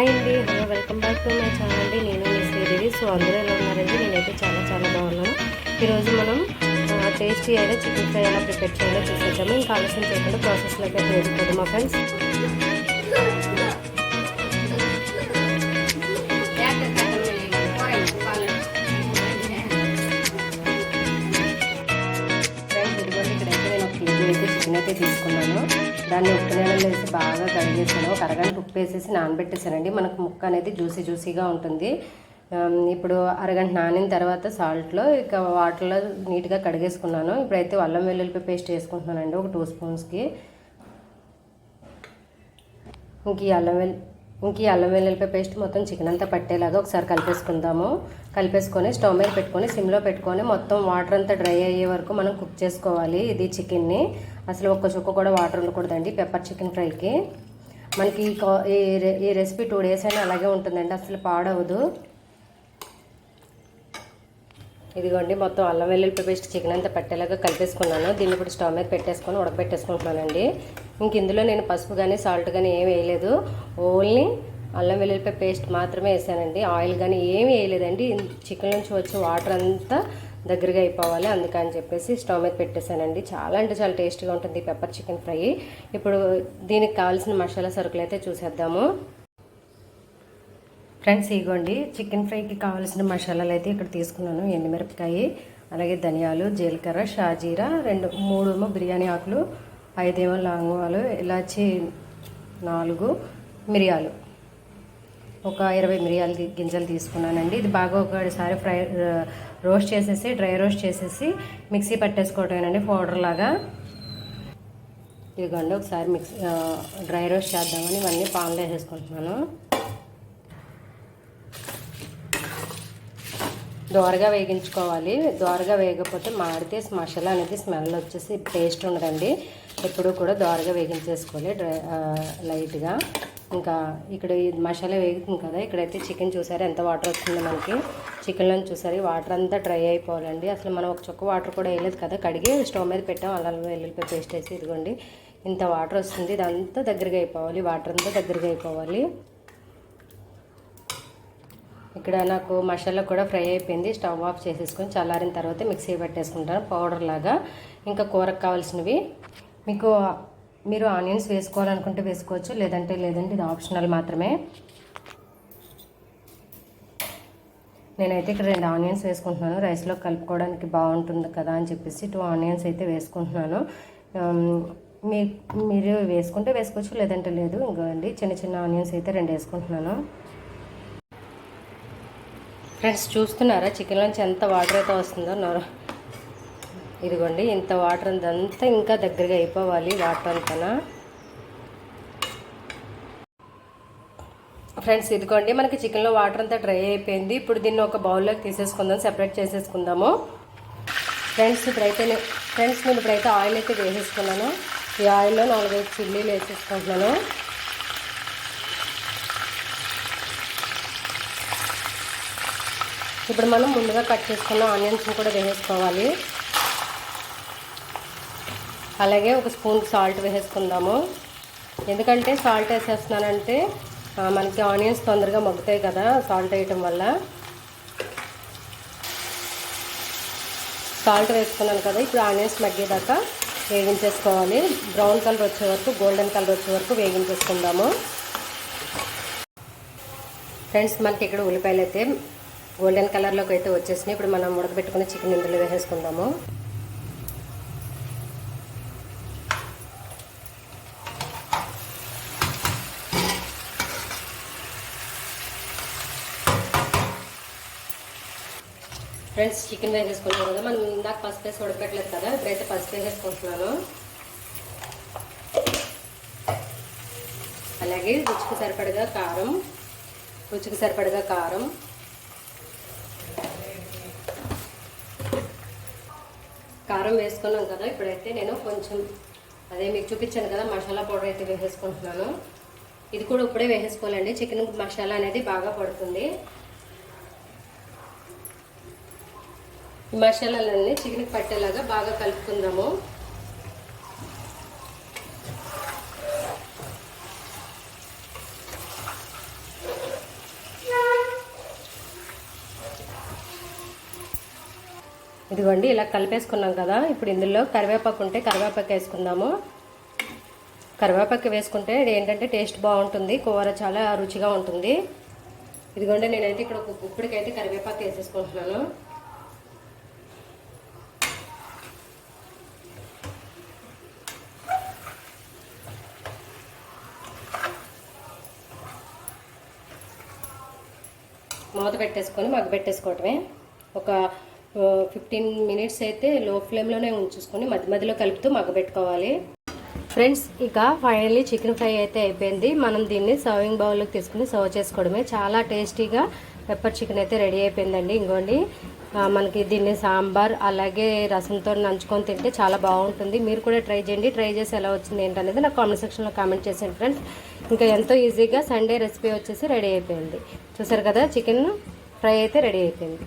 Hi అండి. Hello welcome back to my channel అండి. నేను మీ శ్రీదేవి. సో అందరూ ఎలా ఉన్నారండి? నేనైతే చాలా చాలా బాగున్నాను. ఈరోజు మనం టేస్టీ అయిన చికెన్ ఫ్రై ఎలా ప్రిపేర్ చేయాలో చూసేద్దాము. ఇంకా ఆలస్యం చేయకుండా ప్రాసెస్లోకి అయితే వెళ్ళిపోదాం మా ఫ్రెండ్స్? నేనైతే అయితే చికెన్ అయితే తీసుకున్నాను. దాన్ని ఉప్పు నీళ్ళలో వేసి బాగా కడిగేసాను. ఒక అరగంట ఉప్పు వేసేసి నానబెట్టేసానండి మనకు ముక్క అనేది జ్యూసీ జ్యూసీగా ఉంటుంది. ఇప్పుడు అరగంట నానిన తర్వాత సాల్ట్లో ఇక వాటర్లో నీట్గా కడిగేసుకున్నాను. ఇప్పుడైతే అల్లం వెల్లుల్లి పేస్ట్ వేసుకుంటున్నానండి ఒక టూ స్పూన్స్కి. ఇంక ఈ అల్లం వెల్లు ఇంక ఈ అల్లం వెల్లుల్లిపాయ పేస్ట్ మొత్తం చికెన్ అంతా పట్టేలాగా ఒకసారి కలిపేసుకుందాము. కలిపేసుకొని స్టవ్ మీద పెట్టుకొని సిమ్లో పెట్టుకొని మొత్తం వాటర్ అంతా డ్రై అయ్యే వరకు మనం కుక్ చేసుకోవాలి ఇది చికెన్ని అసలు ఒక్క చుక్క కూడా వాటర్ ఉండకూడదండి పెప్పర్ చికెన్ ఫ్రైకి మనకి ఈ కా- ఈ రె- ఈ రెసిపీ టూ డేస్ అయినా అలాగే ఉంటుందండి అసలు పాడవదు. ఇదిగోండి మొత్తం అల్లం వెల్లుల్లి పేస్ట్ చికెన్ అంతా పట్టేలాగా కలిపేసుకున్నాను. దీన్ని ఇప్పుడు స్టవ్ మీద పెట్టేసుకొని ఉడకబెట్టేసుకుంటున్నానండి. ఇంక ఇందులో నేను పసుపు కానీ సాల్ట్ కానీ ఏమి వేయలేదు. ఓన్లీ అల్లం వెల్లుల్లిపాయ పేస్ట్ మాత్రమే వేసానండి. ఆయిల్ కానీ ఏమి వేయలేదండి. చికెన్ నుంచి వచ్చే వాటర్ అంతా దగ్గరగా అయిపోవాలి. అందుకని చెప్పేసి స్టవ్ మీద పెట్టేశానండి. చాలా అంటే చాలా టేస్టీగా ఉంటుంది పెప్పర్ చికెన్ ఫ్రై. ఇప్పుడు దీనికి కావాల్సిన మసాలా సరుకులు అయితే చూసేద్దాము. ఫ్రెండ్స్ ఇగోండి చికెన్ ఫ్రైకి కావాల్సిన మసాలాలు అయితే ఇక్కడ తీసుకున్నాను. ఎండుమిరపకాయ అలాగే ధనియాలు జీలకర్ర షాజీరా రెండు మూడేమో బిర్యానీ ఆకులు ఐదేమో లవంగాలు ఇలాచి నాలుగు మిరియాలు. ఒక ఇరవై మిరియాల గింజలు తీసుకున్నానండి. ఇది బాగా ఒకసారి ఫ్రై రోస్ట్ చేసేసి డ్రై రోస్ట్ చేసేసి మిక్సీ పట్టేసుకోవటమేనండి పౌడర్ లాగా. ఇదిగోండి ఒకసారి మిక్సీ డ్రై రోస్ట్ చేద్దామని ఇవన్నీ పాన్లో వేసేసుకుంటున్నాను. దోరగా వేగించుకోవాలి. దోరగా వేగకపోతే మాడితే మసాలా అనేది స్మెల్ వచ్చేసి టేస్ట్ ఉండదండి. ఎప్పుడు కూడా దోరగా వేగించేసుకోవాలి డ్రై లైట్గా ఇంకా ఇక్కడ మసాలా వేగుతుంది కదా ఇక్కడైతే చికెన్ చూసారు ఎంత వాటర్ వస్తుందో మనకి? చికెన్లో చూసారు? వాటర్ అంతా డ్రై అయిపోవాలండి. అసలు మనం ఒక చుక్క వాటర్ కూడా వేయలేదు కదా కడిగి స్టవ్ మీద పెట్టాం అల్లం వెల్లుల్లిపాయ పేస్ట్ వేసి ఇదిగోండి. ఇంత వాటర్ వస్తుంది ఇదంతా దగ్గరగా అయిపోవాలి వాటర్ అంతా దగ్గరగా అయిపోవాలి. ఇక్కడ నాకు మసాలా కూడా ఫ్రై అయిపోయింది. స్టవ్ ఆఫ్ చేసేసుకొని చల్లారిన తర్వాత మిక్సీ పెట్టేసుకుంటాను. పౌడర్ లాగా. ఇంకా కూరకు కావాల్సినవి. మీకు మీరు ఆనియన్స్ వేసుకోవాలనుకుంటే వేసుకోవచ్చు. లేదంటే లేదంటే ఇది ఆప్షనల్ మాత్రమే. నేనైతే ఇక్కడ రెండు ఆనియన్స్ వేసుకుంటున్నాను. రైస్లో కలుపుకోవడానికి బాగుంటుంది కదా అని చెప్పేసి టూ ఆనియన్స్ అయితే వేసుకుంటున్నాను. మీ మీరు వేసుకుంటే వేసుకోవచ్చు. లేదంటే లేదు. ఇంకోండి చిన్న చిన్న ఆనియన్స్ అయితే రెండు వేసుకుంటున్నాను. ఫ్రెండ్స్ చూస్తున్నారా? చికెన్ నుంచి ఎంత వాటర్ అయితే వస్తుందో నోరు. ఇదిగోండి ఇంత వాటర్ అంతా ఇంకా దగ్గరగా అయిపోవాలి వాటర్ అంతా ఫ్రెండ్స్ ఇదిగోండి మనకి చికెన్లో వాటర్ అంతా డ్రై అయిపోయింది. ఇప్పుడు దీన్ని ఒక బౌల్లోకి తీసేసుకుందాం సెపరేట్ చేసేసుకుందాము. ఫ్రెండ్స్ ఇప్పుడైతే నే- ఫ్రెండ్స్ నేను ఇప్పుడైతే ఆయిల్ అయితే వేసేసుకున్నాను. ఈ ఆయిల్లో నాలుగైదు చిల్లీలు వేసేసుకుంటున్నాను. ఇప్పుడు మనం ముందుగా కట్ చేసుకున్న ఆనియన్స్ కూడా వేసేసుకోవాలి. అలాగే ఒక స్పూన్ సాల్ట్ వేసేసుకుందాము. ఎందుకంటే సాల్ట్ వేసేస్తున్నానంటే మనకి ఆనియన్స్ తొందరగా మగ్గుతాయి కదా సాల్ట్ వేయటం వల్ల. సాల్ట్ వేసుకున్నాను కదా ఇప్పుడు ఆనియన్స్ మగ్గేదాకా వేగించేసుకోవాలి. బ్రౌన్ కలర్ వచ్చే వరకు గోల్డెన్ కలర్ వచ్చే వరకు వేగించేసుకుందాము. ఫ్రెండ్స్ మనకి ఇక్కడ ఉల్లిపాయలు అయితే గోల్డెన్ కలర్లోకి అయితే వచ్చేసినాయి. ఇప్పుడు మనం ఉడకబెట్టుకున్న చికెన్ ఇందులో వేసేసుకుందాము. ఫ్రెండ్స్ చికెన్ వేసేసుకుంటాం కదా. మనం ఇందాక పసుపు వేసి ఉడకట్లేదు కదా. ఇప్పుడైతే పసుపు వేసేసుకుంటున్నాను. అలాగే రుచికి సరిపడగా కారం రుచికి సరిపడగా కారం కారం వేసుకున్నాం కదా ఇప్పుడైతే నేను కొంచెం అదే మీకు చూపించాను కదా మసాలా పౌడర్ అయితే వేసేసుకుంటున్నాను. ఇది కూడా ఇప్పుడే వేసేసుకోవాలండి. చికెన్ మసాలా అనేది బాగా పడుతుంది. మసాలాలన్నీ చికెన్కి పట్టేలాగా బాగా కలుపుకుందాము. ఇదిగోండి ఇలా కలిపేసుకున్నాం కదా. ఇప్పుడు ఇందులో కరివేపాకు ఉంటే కరివేపాకు వేసుకుందాము. కరివేపాకు వేసుకుంటే ఇది ఏంటంటే టేస్ట్ బాగుంటుంది కూర చాలా రుచిగా ఉంటుంది. ఇదిగోండి నేనైతే ఇక్కడ ఒక గుప్పిడికైతే కరివేపాకు వేసేసుకుంటున్నాను. మూత పెట్టేసుకొని మగ్గ పెట్టేసుకోవటమే. ఒక ఫిఫ్టీన్ మినిట్స్ అయితే లో ఫ్లేమ్లోనే ఉంచుకొని మధ్య మధ్యలో కలుపుతూ మగ్గబెట్టుకోవాలి ఫ్రెండ్స్ ఇక ఫైనల్లీ చికెన్ ఫ్రై అయితే అయిపోయింది. మనం దీన్ని సర్వింగ్ బౌల్లోకి తీసుకుని సర్వ్ చేసుకోవడమే. చాలా టేస్టీగా పెప్పర్ చికెన్ అయితే రెడీ అయిపోయిందండి. ఇంకోండి మనకి దీన్ని సాంబార్ అలాగే రసంతో నంచుకొని తింటే చాలా బాగుంటుంది. మీరు కూడా ట్రై చేయండి. ట్రై చేసి ఎలా వచ్చింది ఏంటనేది నాకు కామెంట్ సెక్షన్లో కామెంట్ చేసాను ఫ్రెండ్స్ ఇంకా ఎంతో ఈజీగా సండే రెసిపీ వచ్చేసి రెడీ అయిపోయింది. చూసారు కదా చికెన్ ఫ్రై అయితే రెడీ అయిపోయింది.